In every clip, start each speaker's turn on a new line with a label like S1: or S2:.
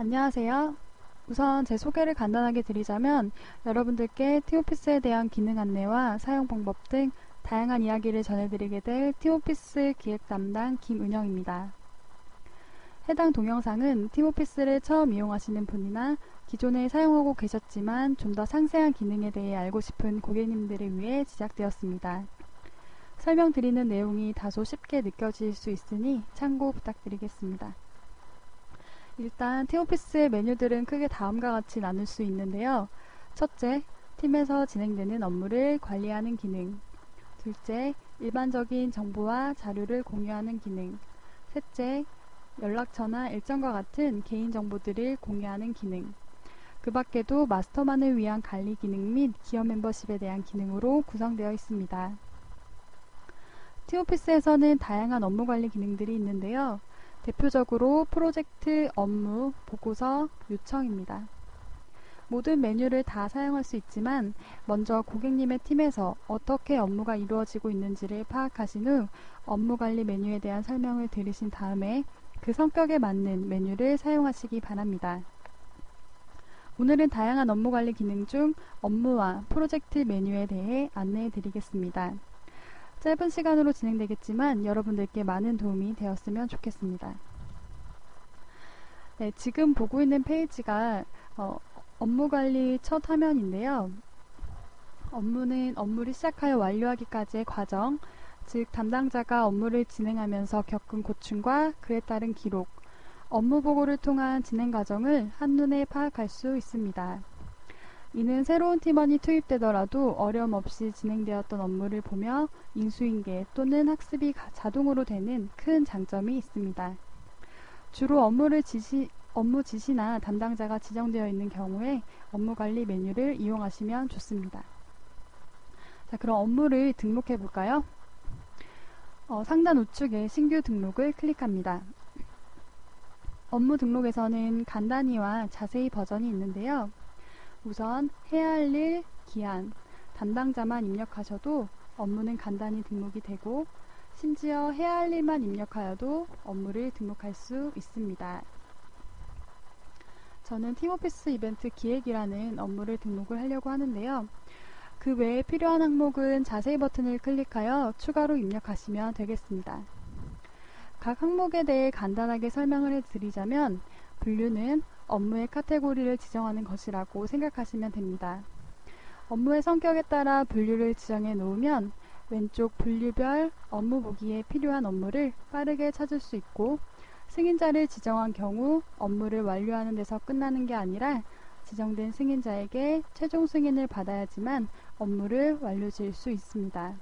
S1: 안녕하세요. 우선 제 소개를 간단하게 드리자면 여러분들께 티오피스에 대한 기능 안내와 사용 방법 등 다양한 이야기를 전해드리게 될 티오피스 기획 담당 김은영입니다. 해당 동영상은 티오피스를 처음 이용하시는 분이나 기존에 사용하고 계셨지만 좀 더 상세한 기능에 대해 알고 싶은 고객님들을 위해 제작되었습니다. 설명드리는 내용이 다소 쉽게 느껴질 수 있으니 참고 부탁드리겠습니다. 일단 티오피스의 메뉴들은 크게 다음과 같이 나눌 수 있는데요. 첫째, 팀에서 진행되는 업무를 관리하는 기능. 둘째, 일반적인 정보와 자료를 공유하는 기능. 셋째, 연락처나 일정과 같은 개인정보들을 공유하는 기능. 그 밖에도 마스터만을 위한 관리 기능 및 기업 멤버십에 대한 기능으로 구성되어 있습니다. 티오피스에서는 다양한 업무 관리 기능들이 있는데요. 대표적으로 프로젝트, 업무, 보고서, 요청입니다. 모든 메뉴를 다 사용할 수 있지만 먼저 고객님의 팀에서 어떻게 업무가 이루어지고 있는지를 파악하신 후 업무 관리 메뉴에 대한 설명을 들으신 다음에 그 성격에 맞는 메뉴를 사용하시기 바랍니다. 오늘은 다양한 업무 관리 기능 중 업무와 프로젝트 메뉴에 대해 안내해 드리겠습니다. 짧은 시간으로 진행되겠지만 여러분들께 많은 도움이 되었으면 좋겠습니다. 네, 지금 보고 있는 페이지가 어, 업무 관리 첫 화면인데요. 업무는 업무를 시작하여 완료하기까지의 과정, 즉 담당자가 업무를 진행하면서 겪은 고충과 그에 따른 기록, 업무 보고를 통한 진행 과정을 한눈에 파악할 수 있습니다. 이는 새로운 팀원이 투입되더라도 어려움 없이 진행되었던 업무를 보며 인수인계 또는 학습이 자동으로 되는 큰 장점이 있습니다. 주로 업무를 지시, 업무 지시나 담당자가 지정되어 있는 경우에 업무 관리 메뉴를 이용하시면 좋습니다. 자, 그럼 업무를 등록해 볼까요? 어, 상단 우측에 신규 등록을 클릭합니다. 업무 등록에서는 간단히와 자세히 버전이 있는데요. 우선 해야 할 일, 기한, 담당자만 입력하셔도 업무는 간단히 등록이 되고 심지어 해야 할 일만 입력하여도 업무를 등록할 수 있습니다. 저는 팀오피스 이벤트 기획이라는 업무를 등록을 하려고 하는데요. 그 외에 필요한 항목은 자세히 버튼을 클릭하여 추가로 입력하시면 되겠습니다. 각 항목에 대해 간단하게 설명을 해드리자면 분류는 업무의 카테고리를 지정하는 것이라고 생각하시면 됩니다. 업무의 성격에 따라 분류를 지정해 놓으면 왼쪽 분류별 업무 보기에 필요한 업무를 빠르게 찾을 수 있고 승인자를 지정한 경우 업무를 완료하는 데서 끝나는 게 아니라 지정된 승인자에게 최종 승인을 받아야지만 업무를 완료 지을 수 있습니다.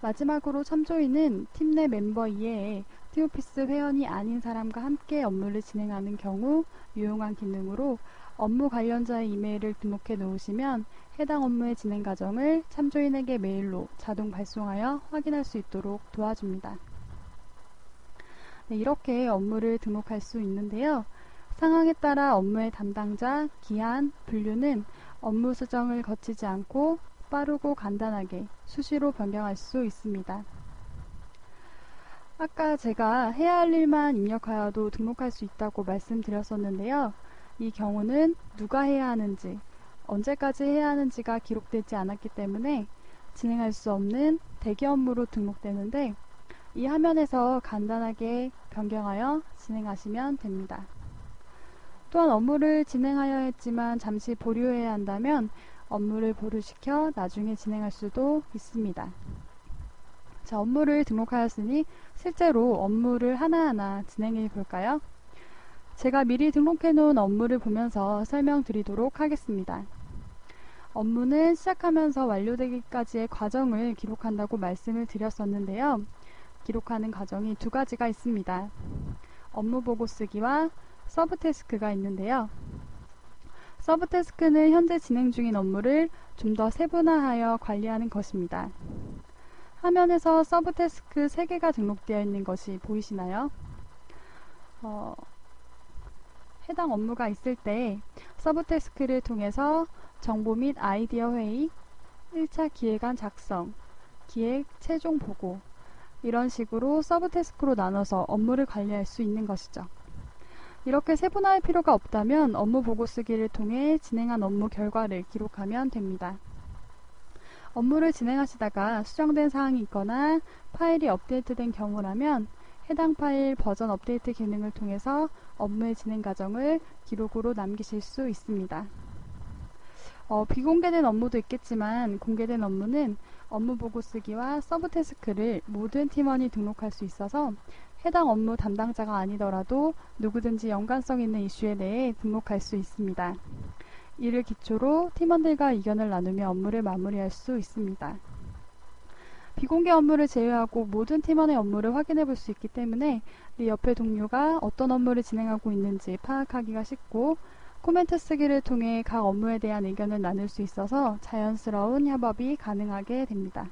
S1: 마지막으로 참조인은 팀 내 멤버 이외에 티오피스 회원이 아닌 사람과 함께 업무를 진행하는 경우 유용한 기능으로 업무 관련자의 이메일을 등록해 놓으시면 해당 업무의 진행 과정을 참조인에게 메일로 자동 발송하여 확인할 수 있도록 도와줍니다. 네, 이렇게 업무를 등록할 수 있는데요. 상황에 따라 업무의 담당자, 기한, 분류는 업무 수정을 거치지 않고 빠르고 간단하게 수시로 변경할 수 있습니다. 아까 제가 해야 할 일만 입력하여도 등록할 수 있다고 말씀드렸었는데요. 이 경우는 누가 해야 하는지, 언제까지 해야 하는지가 기록되지 않았기 때문에 진행할 수 없는 대기 업무로 등록되는데 이 화면에서 간단하게 변경하여 진행하시면 됩니다. 또한 업무를 진행하여 했지만 잠시 보류해야 한다면 업무를 보류시켜 나중에 진행할 수도 있습니다. 자, 업무를 등록하였으니 실제로 업무를 하나하나 진행해 볼까요? 제가 미리 등록해 놓은 업무를 보면서 설명드리도록 하겠습니다. 업무는 시작하면서 완료되기까지의 과정을 기록한다고 말씀을 드렸었는데요. 기록하는 과정이 두 가지가 있습니다. 업무 보고 쓰기와 서브태스크가 있는데요. 서브태스크는 현재 진행 중인 업무를 좀 더 세분화하여 관리하는 것입니다. 화면에서 서브 태스크 3개가 등록되어 있는 것이 보이시나요? 어, 해당 업무가 있을 때 서브 태스크를 통해서 정보 및 아이디어 회의, 1차 기획안 작성, 기획 최종 보고 이런 식으로 서브 태스크로 나눠서 업무를 관리할 수 있는 것이죠. 이렇게 세분화할 필요가 없다면 업무 보고 쓰기를 통해 진행한 업무 결과를 기록하면 됩니다. 업무를 진행하시다가 수정된 사항이 있거나 파일이 업데이트된 경우라면 해당 파일 버전 업데이트 기능을 통해서 업무의 진행 과정을 기록으로 남기실 수 있습니다. 어, 비공개된 업무도 있겠지만 공개된 업무는 업무 보고 쓰기와 서브 태스크를 모든 팀원이 등록할 수 있어서 해당 업무 담당자가 아니더라도 누구든지 연관성 있는 이슈에 대해 등록할 수 있습니다. 이를 기초로 팀원들과 의견을 나누며 업무를 마무리할 수 있습니다. 비공개 업무를 제외하고 모든 팀원의 업무를 확인해 볼 수 있기 때문에 네 옆에 동료가 어떤 업무를 진행하고 있는지 파악하기가 쉽고 코멘트 쓰기를 통해 각 업무에 대한 의견을 나눌 수 있어서 자연스러운 협업이 가능하게 됩니다.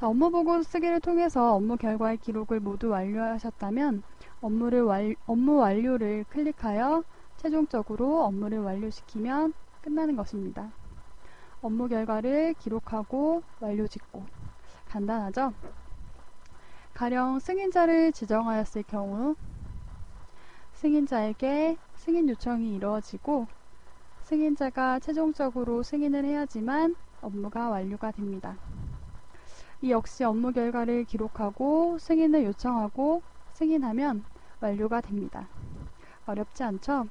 S1: 자, 업무 보고 쓰기를 통해서 업무 결과의 기록을 모두 완료하셨다면 업무를 완, 업무 완료를 클릭하여 최종적으로 업무를 완료시키면 끝나는 것입니다. 업무 결과를 기록하고 완료 짓고 간단하죠? 가령 승인자를 지정하였을 경우 승인자에게 승인 요청이 이루어지고 승인자가 최종적으로 승인을 해야지만 업무가 완료가 됩니다. 이 역시 업무 결과를 기록하고 승인을 요청하고 승인하면 완료가 됩니다. 어렵지 않죠?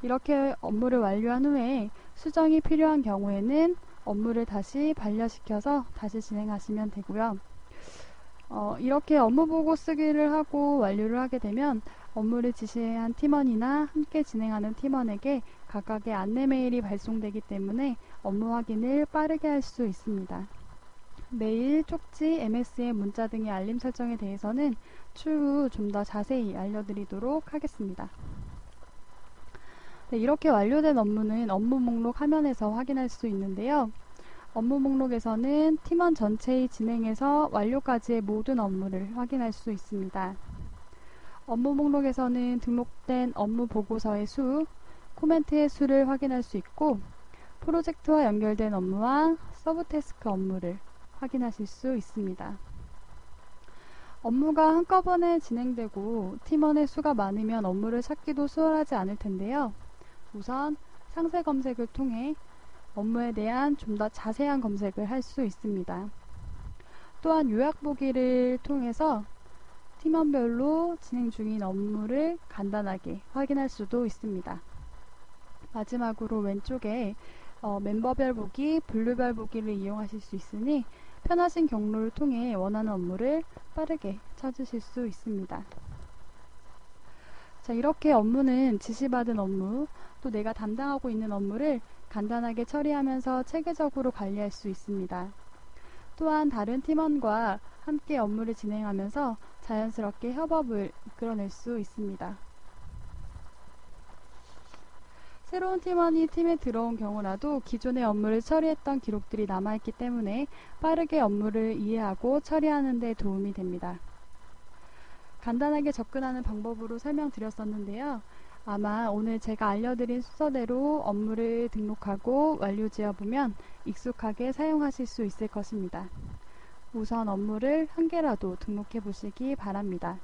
S1: 이렇게 업무를 완료한 후에 수정이 필요한 경우에는 업무를 다시 반려시켜서 다시 진행하시면 되고요. 어, 이렇게 업무 보고 쓰기를 하고 완료를 하게 되면 업무를 지시한 팀원이나 함께 진행하는 팀원에게 각각의 안내 메일이 발송되기 때문에 업무 확인을 빠르게 할 수 있습니다. 메일, 쪽지, MS의 문자 등의 알림 설정에 대해서는 추후 좀 더 자세히 알려드리도록 하겠습니다. 네, 이렇게 완료된 업무는 업무 목록 화면에서 확인할 수 있는데요. 업무 목록에서는 팀원 전체의 진행에서 완료까지의 모든 업무를 확인할 수 있습니다. 업무 목록에서는 등록된 업무 보고서의 수, 코멘트의 수를 확인할 수 있고 프로젝트와 연결된 업무와 서브 태스크 업무를 확인하실 수 있습니다. 업무가 한꺼번에 진행되고 팀원의 수가 많으면 업무를 찾기도 수월하지 않을 텐데요. 우선 상세 검색을 통해 업무에 대한 좀 더 자세한 검색을 할 수 있습니다. 또한 요약 보기를 통해서 팀원별로 진행 중인 업무를 간단하게 확인할 수도 있습니다. 마지막으로 왼쪽에 어, 멤버별 보기, 분류별 보기를 이용하실 수 있으니 편하신 경로를 통해 원하는 업무를 빠르게 찾으실 수 있습니다. 자, 이렇게 업무는 지시받은 업무, 또 내가 담당하고 있는 업무를 간단하게 처리하면서 체계적으로 관리할 수 있습니다. 또한 다른 팀원과 함께 업무를 진행하면서 자연스럽게 협업을 이끌어낼 수 있습니다. 새로운 팀원이 팀에 들어온 경우라도 기존의 업무를 처리했던 기록들이 남아있기 때문에 빠르게 업무를 이해하고 처리하는 데 도움이 됩니다. 간단하게 접근하는 방법으로 설명드렸었는데요. 아마 오늘 제가 알려드린 순서대로 업무를 등록하고 완료 지어보면 익숙하게 사용하실 수 있을 것입니다. 우선 업무를 한 개라도 등록해 보시기 바랍니다.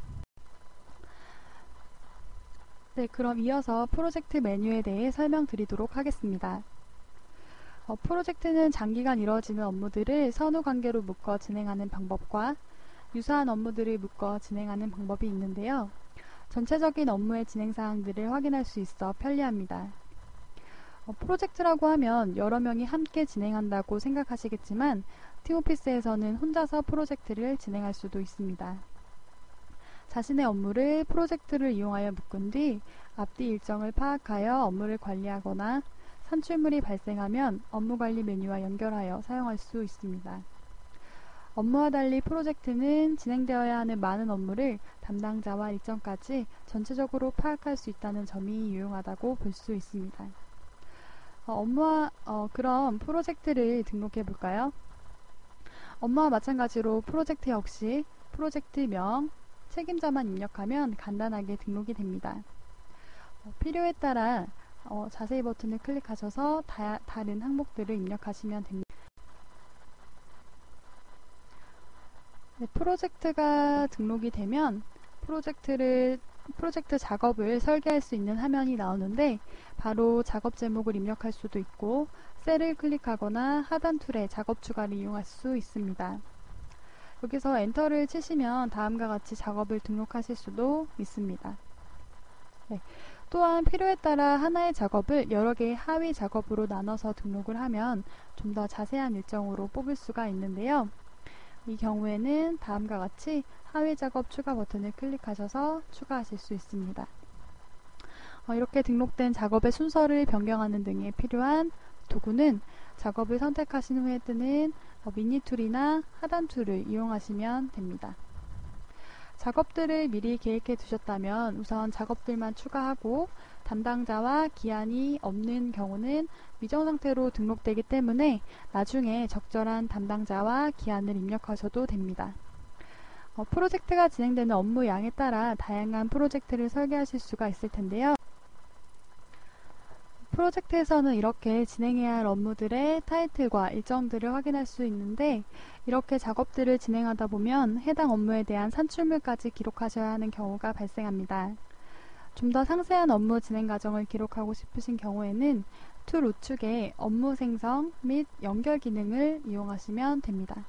S1: 네, 그럼 이어서 프로젝트 메뉴에 대해 설명드리도록 하겠습니다. 어, 프로젝트는 장기간 이루어지는 업무들을 선후 관계로 묶어 진행하는 방법과 유사한 업무들을 묶어 진행하는 방법이 있는데요. 전체적인 업무의 진행 사항들을 확인할 수 있어 편리합니다. 어, 프로젝트라고 하면 여러 명이 함께 진행한다고 생각하시겠지만 팀오피스에서는 혼자서 프로젝트를 진행할 수도 있습니다. 자신의 업무를 프로젝트를 이용하여 묶은 뒤 앞뒤 일정을 파악하여 업무를 관리하거나 산출물이 발생하면 업무 관리 메뉴와 연결하여 사용할 수 있습니다. 업무와 달리 프로젝트는 진행되어야 하는 많은 업무를 담당자와 일정까지 전체적으로 파악할 수 있다는 점이 유용하다고 볼 수 있습니다. 어, 업무와 어, 그럼 프로젝트를 등록해 볼까요? 업무와 마찬가지로 프로젝트 역시 프로젝트명, 책임자만 입력하면 간단하게 등록이 됩니다. 어, 필요에 따라 어, 자세히 버튼을 클릭하셔서 다, 다른 항목들을 입력하시면 됩니다. 네, 프로젝트가 등록이 되면 프로젝트를 프로젝트 작업을 설계할 수 있는 화면이 나오는데 바로 작업 제목을 입력할 수도 있고 셀을 클릭하거나 하단 툴의 작업 추가를 이용할 수 있습니다. 여기서 엔터를 치시면 다음과 같이 작업을 등록하실 수도 있습니다. 네. 또한 필요에 따라 하나의 작업을 여러 개의 하위 작업으로 나눠서 등록을 하면 좀 더 자세한 일정으로 뽑을 수가 있는데요. 이 경우에는 다음과 같이 하위 작업 추가 버튼을 클릭하셔서 추가하실 수 있습니다. 어, 이렇게 등록된 작업의 순서를 변경하는 등에 필요한 도구는 작업을 선택하신 후에 뜨는 어, 미니 툴이나 하단 툴을 이용하시면 됩니다. 작업들을 미리 계획해 두셨다면 우선 작업들만 추가하고 담당자와 기한이 없는 경우는 미정 상태로 등록되기 때문에 나중에 적절한 담당자와 기한을 입력하셔도 됩니다. 어, 프로젝트가 진행되는 업무 양에 따라 다양한 프로젝트를 설계하실 수가 있을 텐데요. 프로젝트에서는 이렇게 진행해야 할 업무들의 타이틀과 일정들을 확인할 수 있는데 이렇게 작업들을 진행하다 보면 해당 업무에 대한 산출물까지 기록하셔야 하는 경우가 발생합니다. 좀 더 상세한 업무 진행 과정을 기록하고 싶으신 경우에는 툴 우측에 업무 생성 및 연결 기능을 이용하시면 됩니다.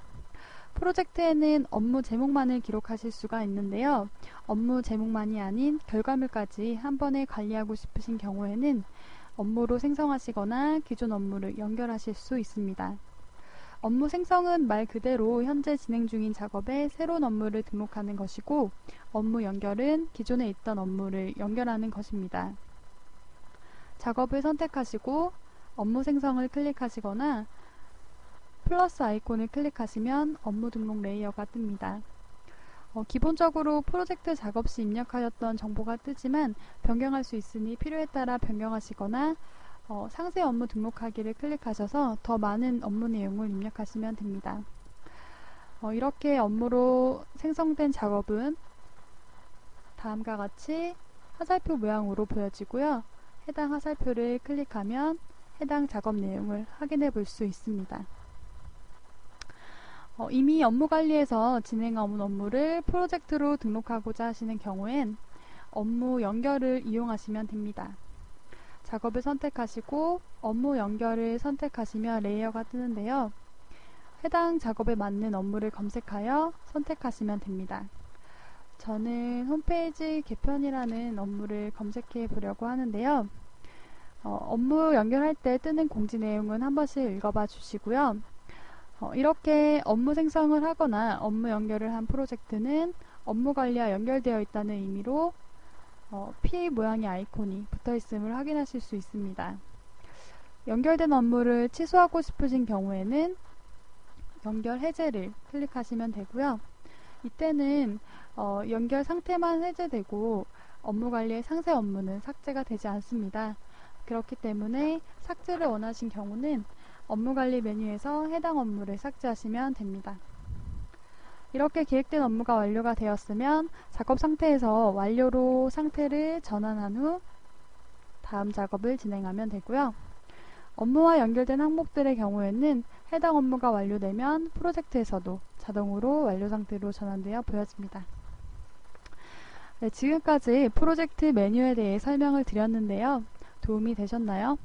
S1: 프로젝트에는 업무 제목만을 기록하실 수가 있는데요. 업무 제목만이 아닌 결과물까지 한 번에 관리하고 싶으신 경우에는 업무로 생성하시거나 기존 업무를 연결하실 수 있습니다. 업무 생성은 말 그대로 현재 진행 중인 작업에 새로운 업무를 등록하는 것이고 업무 연결은 기존에 있던 업무를 연결하는 것입니다. 작업을 선택하시고 업무 생성을 클릭하시거나 플러스 아이콘을 클릭하시면 업무 등록 레이어가 뜹니다. 어, 기본적으로 프로젝트 작업 시 입력하였던 정보가 뜨지만 변경할 수 있으니 필요에 따라 변경하시거나 어, 상세 업무 등록하기를 클릭하셔서 더 많은 업무 내용을 입력하시면 됩니다. 어, 이렇게 업무로 생성된 작업은 다음과 같이 화살표 모양으로 보여지고요. 해당 화살표를 클릭하면 해당 작업 내용을 확인해 볼 수 있습니다. 어, 이미 업무관리에서 진행하는 업무를 프로젝트로 등록하고자 하시는 경우엔 업무 연결을 이용하시면 됩니다. 작업을 선택하시고 업무 연결을 선택하시면 레이어가 뜨는데요. 해당 작업에 맞는 업무를 검색하여 선택하시면 됩니다. 저는 홈페이지 개편이라는 업무를 검색해 보려고 하는데요. 어, 업무 연결할 때 뜨는 공지 내용은 한 번씩 읽어봐 주시고요. 어, 이렇게 업무 생성을 하거나 업무 연결을 한 프로젝트는 업무 관리와 연결되어 있다는 의미로 어, P 모양의 아이콘이 붙어 있음을 확인하실 수 있습니다. 연결된 업무를 취소하고 싶으신 경우에는 연결 해제를 클릭하시면 되고요. 이때는 어, 연결 상태만 해제되고 업무 관리의 상세 업무는 삭제가 되지 않습니다. 그렇기 때문에 삭제를 원하신 경우는 업무 관리 메뉴에서 해당 업무를 삭제하시면 됩니다. 이렇게 계획된 업무가 완료가 되었으면 작업 상태에서 완료로 상태를 전환한 후 다음 작업을 진행하면 되고요. 업무와 연결된 항목들의 경우에는 해당 업무가 완료되면 프로젝트에서도 자동으로 완료 상태로 전환되어 보여집니다. 네, 지금까지 프로젝트 메뉴에 대해 설명을 드렸는데요. 도움이 되셨나요?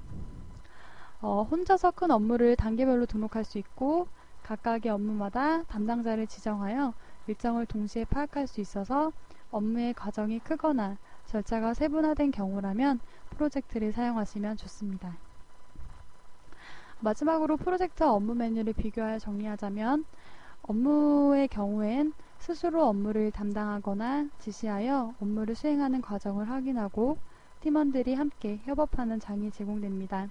S1: 어, 혼자서 큰 업무를 단계별로 등록할 수 있고 각각의 업무마다 담당자를 지정하여 일정을 동시에 파악할 수 있어서 업무의 과정이 크거나 절차가 세분화된 경우라면 프로젝트를 사용하시면 좋습니다. 마지막으로 프로젝트와 업무 메뉴를 비교하여 정리하자면 업무의 경우엔 스스로 업무를 담당하거나 지시하여 업무를 수행하는 과정을 확인하고 팀원들이 함께 협업하는 장이 제공됩니다.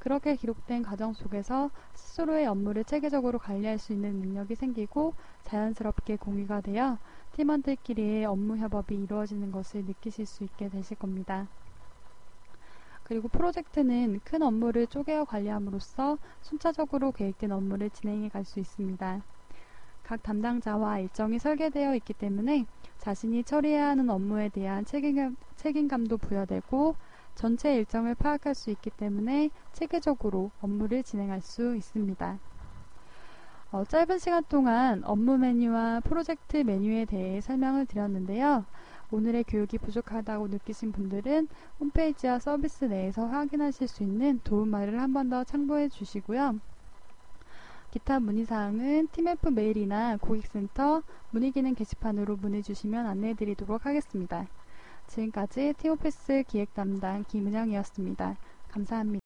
S1: 그렇게 기록된 과정 속에서 스스로의 업무를 체계적으로 관리할 수 있는 능력이 생기고 자연스럽게 공유가 되어 팀원들끼리의 업무 협업이 이루어지는 것을 느끼실 수 있게 되실 겁니다. 그리고 프로젝트는 큰 업무를 쪼개어 관리함으로써 순차적으로 계획된 업무를 진행해 갈 수 있습니다. 각 담당자와 일정이 설계되어 있기 때문에 자신이 처리해야 하는 업무에 대한 책임감, 책임감도 부여되고 전체 일정을 파악할 수 있기 때문에 체계적으로 업무를 진행할 수 있습니다. 어, 짧은 시간 동안 업무 메뉴와 프로젝트 메뉴에 대해 설명을 드렸는데요. 오늘의 교육이 부족하다고 느끼신 분들은 홈페이지와 서비스 내에서 확인하실 수 있는 도움말을 한 번 더 참고해 주시고요. 기타 문의사항은 팀F 메일이나 고객센터 문의기능 게시판으로 문의 주시면 안내해 드리도록 하겠습니다. 지금까지 티오피스 기획 담당 김은영이었습니다. 감사합니다.